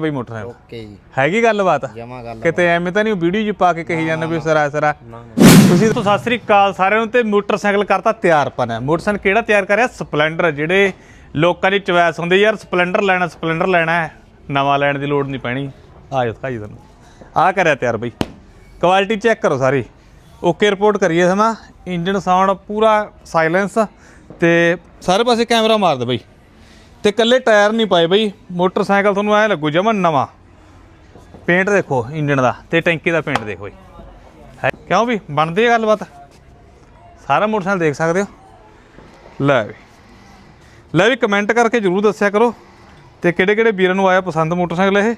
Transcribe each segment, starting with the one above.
ਬਈ motorcycle. Okay ਜੀ। ਹੈਗੀ ਗੱਲਬਾਤ? ਜਮਾ ਗੱਲ ਕਿਤੇ ਐਵੇਂ ਤਾਂ ਨਹੀਂ ਵੀਡੀਓ ਜੀ ਪਾ ਕੇ ਕਹੀ ਜਾਂਦੇ ਵੀ ਸਰਾ ਸਰਾ ਤੁਸੀਂ ਤੋਂ ਸਤਿ ਸ੍ਰੀ ਅਕਾਲ ਸਾਰਿਆਂ ਨੂੰ ਤੇ ਮੋਟਰਸਾਈਕਲ ਕਰਤਾ ਤਿਆਰ ਪਨ। ਹੈ ਮੋਟਰਸਾਈਕਲ ਕਿਹੜਾ ਤਿਆਰ ਕਰਿਆ? ਸਪਲੈਂਡਰ। ਜਿਹੜੇ ਲੋਕਾਂ ਦੀ ਚੁਆਇਸ ਹੁੰਦੀ ਯਾਰ ਸਪਲੈਂਡਰ ਲੈਣਾ ਸਪਲੈਂਡਰ ਲੈਣਾ ਹੈ। ਨਵਾਂ ਲੈਣ ਦੀ ਲੋੜ ਨਹੀਂ ਪੈਣੀ। ਆ ਜਾਓ ਦਿਖਾਈ ਤੁਹਾਨੂੰ ਆ ਕਰਿਆ ਤਿਆਰ ਬਈ। ਕੁਆਲਿਟੀ ਚੈੱਕ ਕਰੋ ਸਾਰੀ। ਓਕੇ ਰਿਪੋਰਟ ਕਰੀਏ ਸਮਾਂ। ਇੰਜਨ ਸਾਊਂਡ ਪੂਰਾ ਸਾਇਲੈਂਸ ਤੇ ਸਾਰੇ ਪਾਸੇ ਕੈਮਰਾ ਮਾਰ ਦੇ ਬਈ। ਤੇ ਕੱਲੇ ਟਾਇਰ ਨਹੀਂ ਪਾਏ ਬਈ। ਮੋਟਰਸਾਈਕਲ ਤੁਹਾਨੂੰ ਐ ਲੱਗੂ ਜਮਨ ਨਵਾਂ। ਪੇਂਟ ਦੇਖੋ ਇੰਜਣ ਦਾ ਤੇ ਟੈਂਕੀ ਦਾ ਪੇਂਟ ਦੇਖੋ ਬਈ ਹੈ ਕਿਉਂ ਵੀ ਬਣਦੀ ਹੈ ਗੱਲਬਾਤ? ਸਾਰਾ ਮੋਟਰਸਾਈਕਲ ਦੇਖ ਸਕਦੇ ਹੋ? ਲੈ ਵੀ। ਲੈ ਵੀ ਕਮੈਂਟ ਕਰਕੇ ਜਰੂਰ ਦੱਸਿਆ ਕਰੋ ਤੇ ਕਿਹੜੇ ਕਿਹੜੇ ਵੀਰਾਂ ਨੂੰ ਆਇਆ ਪਸੰਦ ਮੋਟਰਸਾਈਕਲ ਇਹ?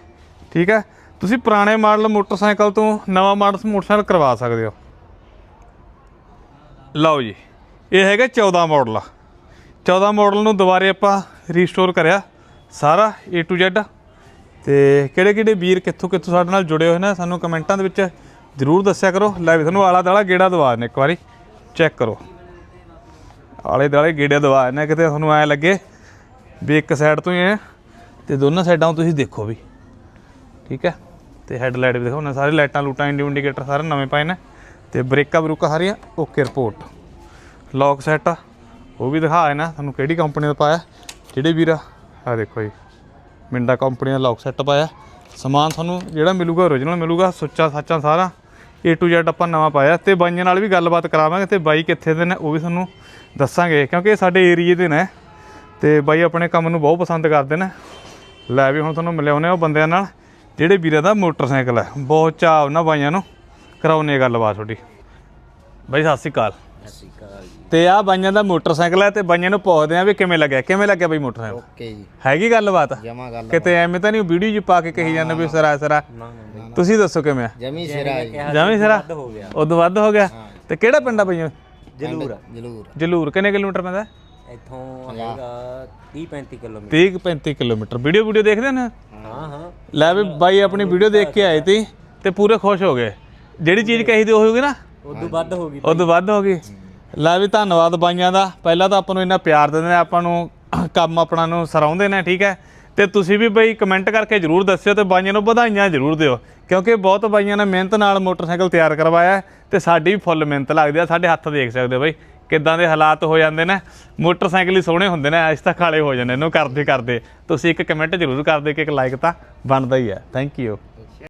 ਠੀਕ ਹੈ? ਤੁਸੀਂ ਪੁਰਾਣੇ ਮਾਡਲ ਮੋਟਰਸਾਈਕਲ ਤੋਂ ਨਵਾਂ ਮਾਡਲ ਮੋਟਰਸਾਈਕਲ ਕਰਵਾ ਸਕਦੇ ਹੋ। ਲਓ ਜੀ। ਇਹ ਹੈਗਾ 14 ਮਾਡਲ। 14 ਮਾਡਲ ਨੂੰ ਦੁਬਾਰੇ ਆਪਾਂ ਰੀਸਟੋਰ ਕਰਿਆ ਸਾਰਾ A to Z ਤੇ ਕਿਹੜੇ ਕਿਹੜੇ ਵੀਰ ਕਿੱਥੋਂ ਕਿੱਥੋਂ ਸਾਡੇ ਨਾਲ ਜੁੜੇ ਹੋਏ ਨੇ, ਸਾਨੂੰ ਕਮੈਂਟਾਂ ਦੇ ਵਿੱਚ ਜਰੂਰ ਦੱਸਿਆ ਕਰੋ। ਲੈ ਵੀ ਤੁਹਾਨੂੰ ਆਲਾ ਦਾਲਾ ਗੇੜਾ ਦਵਾ ਨੇ ਇੱਕ ਵਾਰੀ, ਚੈੱਕ ਕਰੋ। ਆਲੇ ਦਾਲੇ ਗੇੜੇ ਦਵਾ ਨੇ ਕਿਤੇ ਤੁਹਾਨੂੰ ਐ ਲੱਗੇ ਵੀ ਇੱਕ ਸਾਈਡ ਤੋਂ ਹੀ ਹੈ ਤੇ ਦੋਨਾਂ ਸਾਈਡਾਂ ਤੋਂ ਤੁਸੀਂ ਦੇਖੋ ਵੀ। ਠੀਕ ਹੈ? ਤੇ ਹੈਡਲਾਈਟ ਵੀ ਦੇਖੋ ਨਾ ਸਾਰੇ ਲਾਈਟਾਂ ਲੂਟਾਂ ਇੰਡੀਕੇਟਰ ਸਾਰੇ ਨਵੇਂ ਪਾਏ ਨੇ। ਤੇ ਬ੍ਰੇਕਾਂ ਬਰੂਕਾਂ ਸਾਰੀਆਂ ਓਕੇ ਰਿਪੋਰਟ ਲੌਕ ਸੈਟ ਆ, ਉਹ ਵੀ ਦਿਖਾ ਨਾ ਤੁਹਾਨੂੰ ਕਿਹੜੀ ਕੰਪਨੀ ਦਾ ਪਾਇਆ। ਜਿਹੜੇ ਵੀਰ ਆ? ਦੇਖੋ ਜੀ, ਮਿੰਡਾ ਕੰਪਨੀ ਦਾ ਲੌਕ ਸੈੱਟ ਪਾਇਆ। ਸਮਾਨ ਤੁਹਾਨੂੰ ਜਿਹੜਾ ਮਿਲੂਗਾ ਓਰੀਜਨਲ ਮਿਲੂਗਾ, ਸੁੱਚਾ ਸਾਚਾ ਸਾਰਾ। A to Z ਆਪਾਂ ਨਵਾਂ ਪਾਇਆ ਤੇ ਬਾਈਆਂ ਨਾਲ ਵੀ ਗੱਲਬਾਤ ਕਰਾਵਾਂਗੇ ਤੇ ਬਾਈ ਕਿੱਥੇ ਦੇ ਨੇ ਉਹ ਵੀ ਤੁਹਾਨੂੰ ਦੱਸਾਂਗੇ ਕਿਉਂਕਿ ਇਹ ਸਾਡੇ ਏਰੀਏ ਦੇ ਨੇ ਤੇ ਬਾਈ ਆਪਣੇ ਕੰਮ ਨੂੰ ਬਹੁਤ ਪਸੰਦ ਕਰਦੇ ਨੇ। ਲੈ ਵੀ ਹੁਣ ਤੁਹਾਨੂੰ ਮਿਲਿਆਉਨੇ ਉਹ ਬੰਦਿਆਂ ਨਾਲ, ਜਿਹੜੇ ਵੀਰਾਂ ਦਾ ਮੋਟਰਸਾਈਕਲ ਹੈ। ਬਹੁਤ ਚਾਅ ਉਹਨਾਂ ਬਾਈਆਂ ਨੂੰ। ਕਰਾਉਨੇ ਗੱਲਬਾਤ ਤੁਹਾਡੀ। ਬਾਈ, ਸਤਿ ਸ਼੍ਰੀ ਅਕਾਲ। ਤੇ ਆ ਬਾਈਆਂ ਦਾ ਮੋਟਰਸਾਈਕਲ ਹੈ ਤੇ ਬਾਈਆਂ ਨੂੰ ਪੁੱਛਦੇ ਆ ਵੀ ਕਿਵੇਂ ਲੱਗਿਆ ਕਿਵੇਂ ਲੱਗਿਆ ਬਾਈ ਮੋਟਰਸਾਈਕਲ? ਓਕੇ ਜੀ। ਹੈਗੀ ਗੱਲਬਾਤ? ਜਮਾ ਗੱਲ ਕਿਤੇ ਐਵੇਂ ਤਾਂ ਨਹੀਂ ਵੀਡੀਓ ਜੀ ਪਾ ਕੇ ਕਹੀ ਜਾਂਦੇ ਵੀ ਸਰਾ ਸਰਾ। ਤੁਸੀਂ ਦੱਸੋ ਕਿਵੇਂ ਆ? ਜਮੀ ਸਿਰਾ ਜੀ। ਜਮੀ ਸਰਾ? ਹੋ ਗਿਆ। ਉਦੋਂ ਵੱਧ ਹੋ ਗਿਆ? ਤੇ ਕਿਹੜਾ ਪਿੰਡ ਆ ਬਈਓ ਜਲੂਰ। ਜਲੂਰ। ਜਲੂਰ। ਕਿੰਨੇ ਕਿਲੋਮੀਟਰ ਪੈਂਦਾ? ਇੱਥੋਂ ਹੈਗਾ 30 35 ਕਿਲੋਮੀਟਰ। 30 35 ਕਿਲੋਮੀਟਰ। ਵੀਡੀਓ ਵੀਡੀਓ ਦੇਖਦੇ ਨੇ? ਹਾਂ ਹਾਂ। ਲੈ ਵੀ ਬਾਈ ਆਪਣੀ ਵੀਡੀਓ ਦੇਖ ਕੇ ਆਏ ਤੀ ਤੇ ਪੂਰੇ ਖੁਸ਼ ਹੋ ਗਏ। ਜਿਹੜੀ ਚੀਜ਼ ਕਹੀ ਤੇ ਉਹ ਹੋਊਗੀ ਨਾ? ਉਦੋਂ ਵੱਧ ਹੋ ਗਈ ਉਦੋਂ ਵੱਧ ਹੋ ਗਈ। ਲੈ ਵੀ ਧੰਨਵਾਦ ਬਾਈਆਂ ਦਾ। ਪਹਿਲਾਂ ਤਾਂ ਆਪਾਂ ਨੂੰ ਇੰਨਾ ਪਿਆਰ ਦਿੰਦੇ ਨੇ, ਆਪਾਂ ਨੂੰ ਕੰਮ ਆਪਣਾ ਨੂੰ ਸਰਾਉਂਦੇ ਨੇ, ਠੀਕ ਹੈ? ਤੇ ਤੁਸੀਂ ਵੀ ਬਈ ਕਮੈਂਟ ਕਰਕੇ ਜਰੂਰ ਦੱਸਿਓ ਤੇ ਬਾਈਆਂ ਨੂੰ ਵਧਾਈਆਂ ਜਰੂਰ ਦਿਓ। ਕਿਉਂਕਿ ਬਹੁਤ ਬਾਈਆਂ ਨੇ ਮਿਹਨਤ ਨਾਲ ਮੋਟਰਸਾਈਕਲ ਤਿਆਰ ਕਰਵਾਇਆ ਹੈ ਤੇ ਸਾਡੀ ਵੀ ਫੁੱਲ ਮਿਹਨਤ ਲੱਗਦੀ ਆ। ਸਾਡੇ ਹੱਥ ਦੇਖ ਸਕਦੇ ਹੋ ਬਈ ਕਿੱਦਾਂ ਦੇ ਹਾਲਾਤ ਹੋ ਜਾਂਦੇ ਨੇ। ਮੋਟਰਸਾਈਕਲ ਹੀ ਸੋਹਣੇ ਹੁੰਦੇ ਨੇ, ਅੱਜ ਤਾਂ ਕਾਲੇ ਹੋ ਜਾਂਦੇ ਇਹਨੂੰ ਕਰਦੇ ਕਰਦੇ ਤੁਸੀਂ ਇੱਕ ਕਮੈਂਟ ਜਰੂਰ ਕਰ ਦਿਓ ਕਿ ਇੱਕ ਲਾਈਕ ਤਾਂ ਬਣਦਾ ਹੀ ਹੈ ਥੈਂਕ ਯੂ